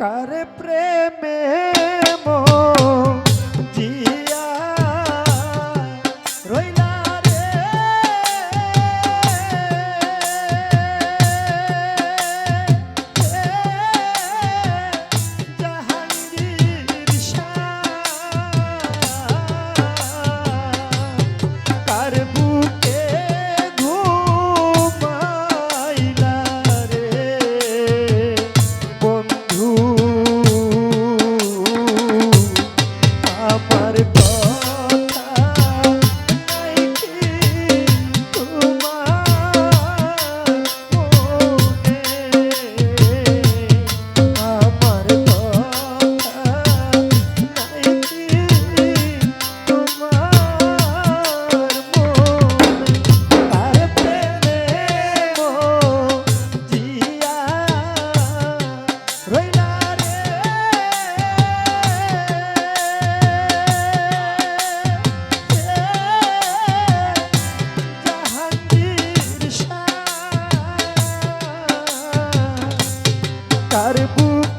কার প্রেমে শাহ কার বুকে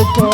Opa.